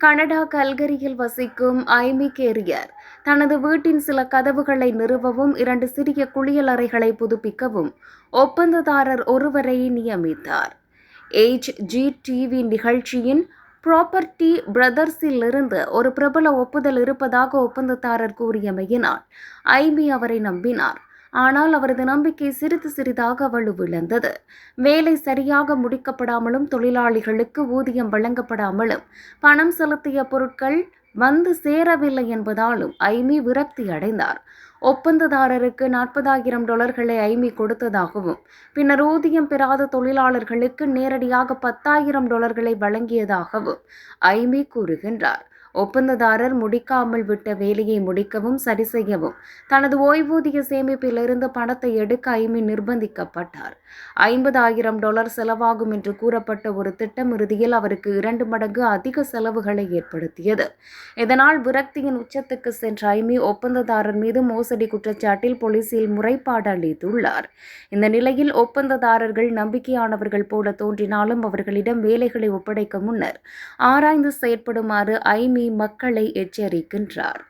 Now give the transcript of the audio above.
Canada கல்கரியில் வசிக்கும் ஐமி carrier. தனது வீட்டின் சில கதவுகளை நிறுவவும் இரண்டு சிறிய குளியலறைகளை புதுப்பிக்கவும் ஒப்பந்ததாரர் ஒருவரை நியமித்தார். எய்ச் ஜி டிவி நிகழ்ச்சியின் ப்ராப்பர்ட்டி பிரதர்ஸிலிருந்து ஒரு பிரபல ஒப்புதல் இருப்பதாக ஒப்பந்ததாரர் கூறியமையினால் ஐமி அவரை நம்பினார். ஆனால் அவரது நம்பிக்கை சிறிது சிறிதாக வலுவிழந்தது வேலை சரியாக முடிக்கப்படாமலும் தொழிலாளிகளுக்கு ஊதியம் வழங்கப்படாமலும் பணம் செலுத்திய பொருட்கள் வந்து சேரவில்லை என்பதாலும் ஐமி விரக்தி அடைந்தார். ஒப்பந்ததாரருக்கு நாற்பதாயிரம் டாலர்களை ஐமி கொடுத்ததாகவும் பின்னர் ஊதியம் பெறாத தொழிலாளர்களுக்கு நேரடியாக பத்தாயிரம் டாலர்களை வழங்கியதாகவும் ஐமி கூறுகின்றார். ஒப்பந்ததாரர் முடிக்காமல் விட்ட வேலையை முடிக்கவும் சரி செய்யவும் தனது ஓய்வூதிய சேமிப்பிலிருந்து பணத்தை எடுக்க ஐமி நிர்பந்திக்கப்பட்டார். ஐம்பதாயிரம் டாலர் செலவாகும் என்று கூறப்பட்ட ஒரு திட்டம் இறுதியில் அவருக்கு இரண்டு மடங்கு அதிக செலவுகளை ஏற்படுத்தியது. இதனால் விரக்தியின் உச்சத்துக்கு சென்ற ஐமி ஒப்பந்ததாரர் மீது மோசடி குற்றச்சாட்டில் போலீசில் முறைப்பாடு அளித்துள்ளார். இந்த நிலையில் ஒப்பந்ததாரர்கள் நம்பிக்கையானவர்கள் போல தோன்றினாலும் அவர்களிடம் வேலைகளை ஒப்படைக்க முன்னர் ஆராய்ந்து செயற்படுமாறு ஐமி மக்களை எச்சரிக்கின்றார்.